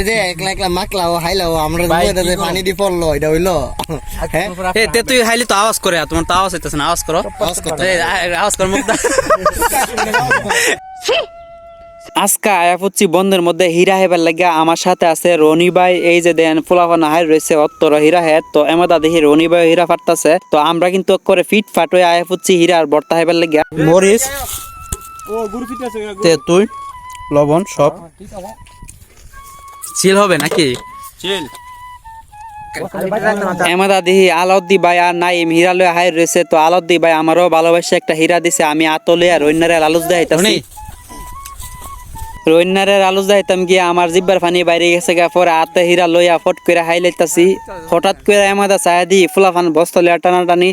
এই যে একলা একলা মাকলাও হাইলাও আমরা যে পানি দি পড়ল এটা হইল। হ্যাঁ? তে তুই হাইলি তো আওয়াজ করে তোমার তো আওয়াজ হইতেছে না আওয়াজ করো। আওয়াজ করতে এই, আ- আওয়াজ কর মুখ আজকা আয়া পুচ্ছি বন্ধের মধ্যে হীরা হেবার লাগে আমার সাথে আছে রনি ভাই এই যে দেন ফুলাফানা হাই রয়েছে অত্তর হীরা হেড তো এমদা দেখি রনি ভাই হীরা ফাটতাছে। তো আমরা কিন্তু করে ফিট ফাট হয়ে আয়া পুচ্ছি হীরা আর বর্তা হেবার লাগে মরিস তেঁতুল লবণ সব। চিল হবে নাকি? চিল এমাদা দিহি আলাউদ্দি ভাই আর নাইম হীরা লয়ে হাই রয়েছে তো আলাউদ্দি ভাই আমারও ভালোবাসে একটা হীরা দিছে আমি আতলে আর রইনারে লালুস দেখাইতাছি রইনারে লালুস দেখাইতাম গিয়ে, আমার জিব্বার পানি বাইরে গেছে গা, পরে আতে হীরা লইয়া ফট করে হাই লাইতাছি। হঠাৎ করে এমাদা চায় দি, ফুলাফান বস্তা লইয়া টানা টানি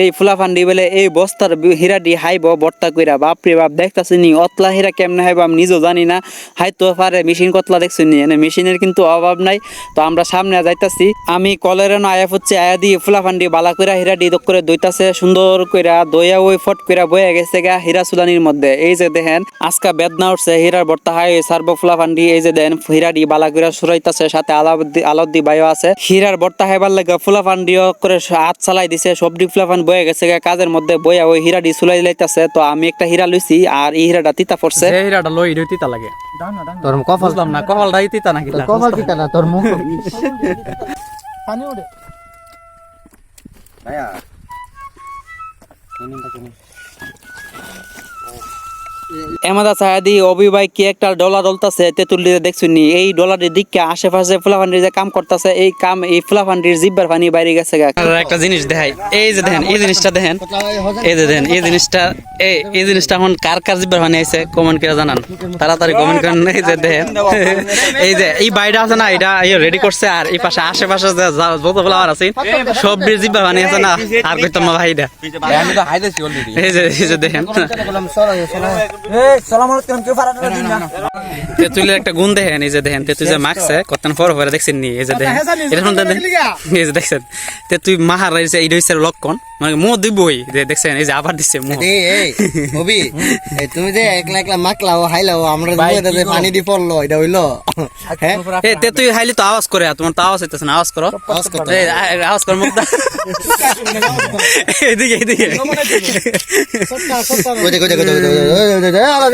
এই ফুলাফান দি বলে, এই বস্তার হীরা দি হাইব, বর্তা কইরা, বাপরে বাপ দেখতাছি নি অতলা হীরা কেমনে হাইব আমি নিজেও জানি না। হাইতো পারে মেশিন কতলা দেখছি নি এনে মেশিনের কিন্তু অভাব নাই। তো আমরা সামনে যাইতাছি, আমি কলের আয়া হচ্ছে আয়া দি দিয়ে ফুলাফান্ডি বালা কইরা হীরা ডি করে দইতাছে, সুন্দর কইরা দইয়া ওই ফট কইরা বয়ে গেছে গা, হীরা সুলানির মধ্যে। এই যে দেখেন, আজকা বেদনা উঠছে, হীরার বর্তা হাই সার্ব ফুলাফান্ডি এই যে দেন হীরা ডি বালা কইরা সুরাইতাছে সাথে আলাউদ্দি আলাউদ্দি ভাইও আছে। হীরার বর্তা হাইবার লাগে ফুলা ফুলাফান্ডিও করে হাত চালাই দিছে সবডি ফুলাফান বয়ে গেছে কাজের মধ্যে বইয়া ওই হীরা ডি সুলাই লাইতাছে। তো আমি একটা হীরা লইছি আর এই হীরাটা তিতা পড়ছে। এই হীরাটা লই এটা তিতা লাগে। তোর কপাল বুঝলাম না কপালটাই তিতা নাকি কপাল দিতা না তোর মুখ। এমাদা সাহাদি অবি ভাই কি একটা ডলা ডলতাছে তেতুলিতে দেখছুনি? এই ডলারের দিককে আশেপাশে ফুলাফান্ডির যে কাম করতেছে এই কাম এই ফুলাফান্ডির জিব্বার পানি বাইরে গেছে গা। একটা জিনিস দেখাই এই যে দেখেন এই জিনিসটা দেখেন এই যে দেখেন এই জিনিসটা এই এই জিনিসটা এখন কার কার জিব্বার পানি আইছে কমেন্ট করে জানান। তাড়াতাড়ি কমেন্ট করেন এই যে দেখেন এই যে এই বাইটা আছে না এটা রেডি করছে আর এই পাশে আশেপাশে যে যত ফ্লাওয়ার আছে সব জিব্বার পানি আছে না আর কইতাম ভাইটা আমি তো হাইতেছি অলরেডি এই যে এই যে দেখেন। তেঁতুলের একটা গুণ দেখেন এই যে দেখেন তেঁতুল যে মাখছে কতক্ষণ পর পরে দেখছেন নি এই যে দেখেন। এটা দেখেন এই যে দেখছেন তেঁতুল মাহার হচ্ছে লক্ষণ। মানে মুহ দিবই। দেখছেন এই যে আবার এই হবি তুমি যে একলা একলা মাকলাও হাইলাও আমরা দুইটা যে পানি দি পড়ল এটা হইল। হ্যাঁ? এ তেঁতুল হাইলি তো আওয়াজ করে তোমার তো আওয়াজ হইতেছে না আওয়াজ করো। আওয়াজ কর মুখ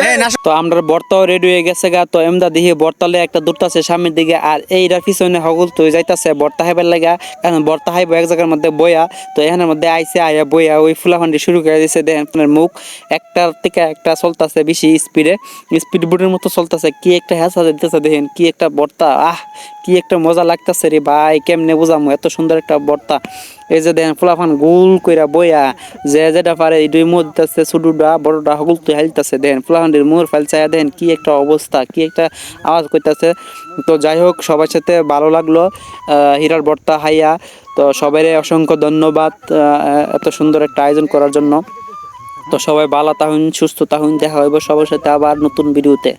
এই না- তো আমরা বর্তাও রেডি হয়ে গেছে গা তো এমদা দিহি বর্তালে একটা দূরতাছে সামনের দিকে আর এইটার পিছনে হগল তুই যাইতাছে বর্তা হাইবার লাগা কারণ বর্তা হাইব এক জায়গার মধ্যে বইয়া তো এখানের মধ্যে আইসে আয়া বইয়া ওই ফুলাফান্ডি শুরু করে দিছে, দেখেন আপনার মুখ একটার থেকে একটা চলতেছে বেশি স্পিডে স্পিড বোর্ডের মতো চলতেছে, কি একটা হ্যাসা দিতেছে দেখেন, কি একটা বর্তা, আহ, কি একটা মজা লাগতেছে রে ভাই, কেমনে বুঝামো, এত সুন্দর একটা বর্তা। এই যে দেখেন ফুলাফান গোল কইরা বইয়া, যে যেটা পারে দুই দিতেছে ছোটটা বড়টা হগুল তুই হালতেছে দেখেন ফুলাফান্ডির মুর চাইয়া দেখেন কি একটা অবস্থা, কি একটা আওয়াজ করতেছে তো যাই হোক, সবার সাথে ভালো লাগল হীরার বর্তা হাইয়া। তো সবাই অসংখ্য ধন্যবাদ এত সুন্দর একটা আয়োজন করার জন্য। তো সবাই ভালো তাহুন সুস্থ তাহুন দেখা হইব সবার সাথে আবার নতুন ভিডিওতে।